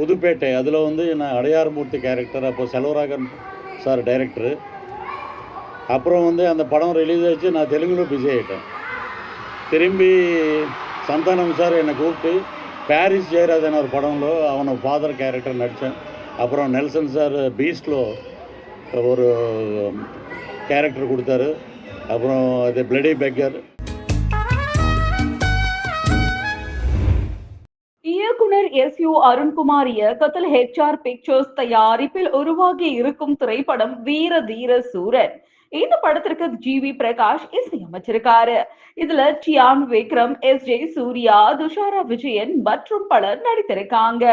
புதுப்பேட்டை அதில் வந்து நான் அடையார்மூர்த்தி கேரக்டர் அப்போ செல்வராகன் சார் டைரக்டரு அப்புறம் வந்து அந்த படம் ரிலீஸ் ஆச்சு நான் தெலுங்குல பிஸி ஆகிட்டேன் திரும்பி சந்தானம் சார் என்னை கூப்பிட்டு பாரிஸ் ஜெயராஜன் ஒரு படம்లో அவன ஃபாதர் கேரக்டர் நடித்தேன் அப்புறம் நெல்சன் சார் பீஸ்டில் ஒரு கேரக்டர் கொடுத்தாரு. அப்புறம் அது Bloody Beggar S U Arunkumar இயக்கத்தில் ஹெச்ஆர் பிக்சர்ஸ் தயாரிப்பில் உருவாகி இருக்கும் திரைப்படம் வீர தீர சூரன் இந்த படத்திற்கு ஜி வி பிரகாஷ் இசையமைச்சிருக்காரு இதுல சியான் விக்ரம் எஸ் ஜே சூர்யா துஷாரா விஜயன் மற்றும் பலர் நடித்திருக்காங்க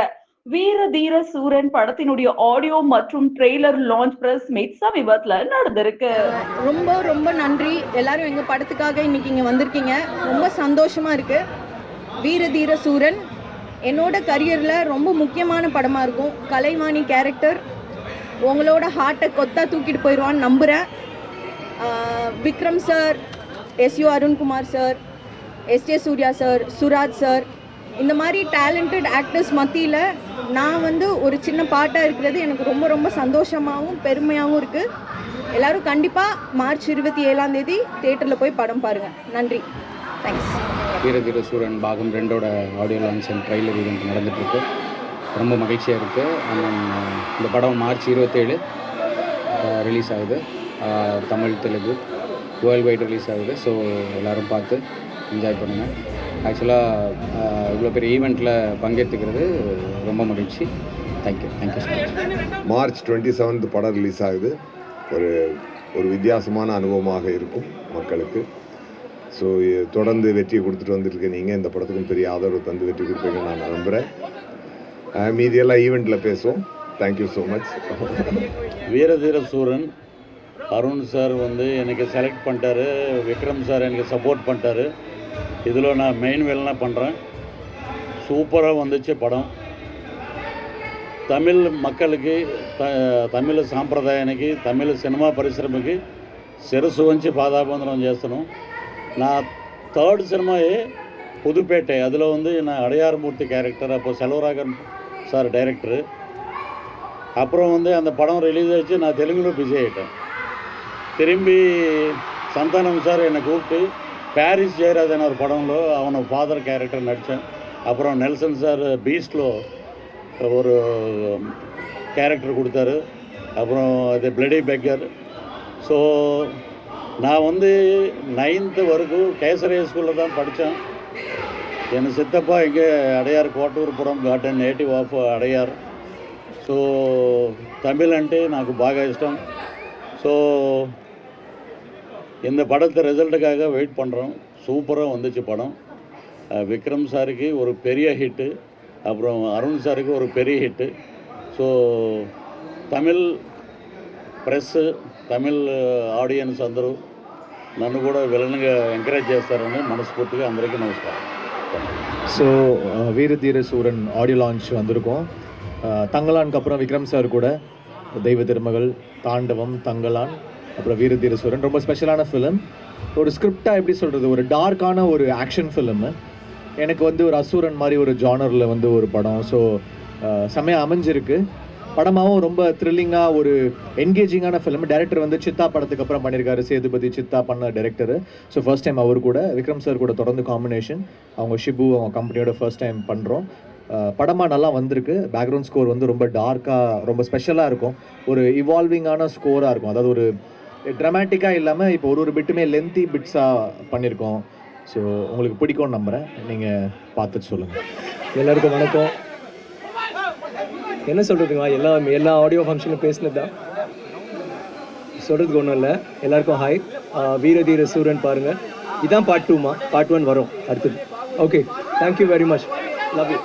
வீர தீர சூரன் படத்தினுடைய ஆடியோ மற்றும் ட்ரெய்லர் லான்ச் பிரஸ் மீட் சமீபத்துல நடந்திருக்கு ரொம்ப ரொம்ப நன்றி எல்லாரும் எங்கள் படத்துக்காக இன்னைக்கு இங்கே வந்திருக்கீங்க ரொம்ப சந்தோஷமா இருக்கு வீர தீர சூரன் என்னோட கரியரில் ரொம்ப முக்கியமான படமாக இருக்கும். கலைவாணி கேரக்டர் உங்களோட ஹார்ட்டை கொத்தா தூக்கிட்டு போயிடுவான்னு நம்புகிறேன் Vikram sir S U Arunkumar sir S J Suriya sir Suraj sir இந்த மாதிரி டேலண்டட் ஆக்டர்ஸ் மத்தியில் நான் வந்து ஒரு சின்ன பாட்டாக இருக்கிறது எனக்கு ரொம்ப ரொம்ப சந்தோஷமாகவும் பெருமையாகவும் இருக்குது எல்லோரும் கண்டிப்பாக மார்ச் இருபத்தி ஏழாம் தேதி தேட்டரில் போய் படம் பாருங்கள் நன்றி. தேங்க்ஸ் வீரதீர சூரன் பாகம் ரெண்டோட audio launch and trailer event நடந்துகிட்ருக்கு ரொம்ப மகிழ்ச்சியாக இருக்குது இந்த படம் மார்ச் இருபத்தேழு ரிலீஸ் ஆகுது. Tamil Telugu world wide release ஆகுது. ஸோ எல்லோரும் பார்த்து என்ஜாய் பண்ணுங்கள் ஆக்சுவலாக இவ்வளோ பெரிய ஈவெண்ட்டில் பங்கேற்றுக்கிறது ரொம்ப மகிழ்ச்சி. Thank you thank you so much March twenty seventh படம் ரிலீஸ் ஆகுது. ஒரு ஒரு வித்தியாசமான அனுபவமாக இருக்கும் மக்களுக்கு. ஸோ தொடர்ந்து வெற்றி கொடுத்துட்டு வந்துருக்கு நீங்கள் இந்த படத்துக்கும் பெரிய ஆதரவு தந்து வெற்றி கொடுப்பீங்கன்னு நான் நம்புகிறேன் அஹ் மீதியெல்லாம் ஈவெண்ட்டில் பேசுவோம் தேங்க்யூ ஸோ மச் வீரதீர சூரன் அருண் சார் வந்து எனக்கு செலக்ட் பண்ணிட்டாரு விக்ரம் சார் எனக்கு சப்போர்ட் பண்ணிட்டாரு இதில் நான் மெயின் வேலைலாம் பண்ணுறேன் சூப்பராக வந்துச்சு படம் தமிழ் மக்களுக்கு த తమిళ సాంప్రదాయానికి తమిళ సినిమా పరిశ్రమకి శిరస్సు వంచి పాదాబంధనం చేస్తున్నాం நான் தேர்டு சினிமாவே புதுப்பேட்டை. அதில் வந்து நான் அடையார்மூர்த்தி கேரக்டர் அப்போ செல்வராகன் சார் டைரக்டரு அப்புறம் வந்து அந்த படம் ரிலீஸ் ஆச்சு நான் தெலுங்கில் பிஸி ஆகிட்டேன் திரும்பி சந்தானம் சார் என்னை கூப்பிட்டு பாரிஸ் ஜெயராஜன் ஒரு படம்లో அவனை ஃபாதர் கேரக்டர் நடித்தேன் அப்புறம் நெல்சன் சார் பீஸ்டில் ஒரு கேரக்டர் கொடுத்தாரு. அப்புறம் அது பிளடி பெக்கர் ஸோ நான் வந்து நைன்த்து வரைக்கும் கேசரிய ஸ்கூலில் தான் படித்தேன் என் சித்தப்பா இங்கே Adyar Kotturpuram garden native of Adyar so Tamil అంటే నాకు బాగా ఇష్టం ஸோ இந்த படத்தை ரிசல்ட்டுக்காக வெயிட் பண்ணுறோம் சூப்பராக வந்துச்சு படம் அஹ் விக்ரம் சாருக்கு ஒரு பெரிய ஹிட்டு அப்புறம் அருண் சாருக்கு ஒரு பெரிய hit so Tamil press Tamil audience అందరూ నన్ను కూడా విలన్గా ఎంకరేజ్ చేస్తారని మనస్ఫూర్తిగా అందరికీ నమస్కారం ஸோ வீரதீர சூரன் ஆடியோ லான்ச் வந்திருக்கோம் அஹ், தங்கலானுக்கு அப்புறம் விக்ரம் சார் கூட தெய்வ திருமகள் தாண்டவம் தங்கலான் அப்புறம் வீரதீர சூரன் ரொம்ப ஸ்பெஷலான ஃபிலிம் ஒரு ஸ்கிரிப்டாக எப்படி சொல்கிறது ஒரு டார்க்கான ஒரு ஆக்ஷன் ஃபிலிமு எனக்கு வந்து ஒரு அசூரன் மாதிரி ஒரு ஜானரில் வந்து ஒரு படம் ஸோ செம்மையாக அமைஞ்சிருக்கு படமாகவும் ரொம்ப த்ரில்லிங்காக ஒரு என்கேஜிங்கான ஃபிலிம் டைரக்டர் வந்து சித்தா படத்துக்கு அப்புறம் பண்ணியிருக்காரு சேதுபதி சித்தா பண்ண டேரக்டர் ஸோ ஃபர்ஸ்ட் டைம் அவர் கூட விக்ரம் சார் கூட தொடர்ந்து காம்பினேஷன் அவங்க ஷிபு அவங்க கம்பெனியோட ஃபர்ஸ்ட் டைம் பண்ணுறோம் படமாக நல்லா வந்திருக்கு. பேக்ரவுண்ட் ஸ்கோர் வந்து ரொம்ப டார்க்காக ரொம்ப ஸ்பெஷலாக இருக்கும். ஒரு இவால்விங்கான ஸ்கோராக இருக்கும். அதாவது ஒரு ட்ரமாட்டிக்காக இல்லாமல் இப்போ ஒரு ஒரு பிட்டுமே லென்த்தி பிட்ஸாக பண்ணியிருக்கோம் ஸோ உங்களுக்கு பிடிக்கும்னு நம்புகிறேன் நீங்கள் பார்த்துட்டு சொல்லுங்கள் எல்லாருக்கும் வணக்கம். என்ன சொல்கிறதுங்க எல்லா எல்லா ஆடியோ ஃபங்க்ஷனும் பேசினது தான் சொல்கிறதுக்கு ஒன்றும் இல்லை. எல்லாருக்கும் ஹாய் வீரதீர சூரன் பாருங்கள் இதான் பார்ட் டூமா பார்ட் ஒன் வரும். அடுத்தது. Okay thank you very much love you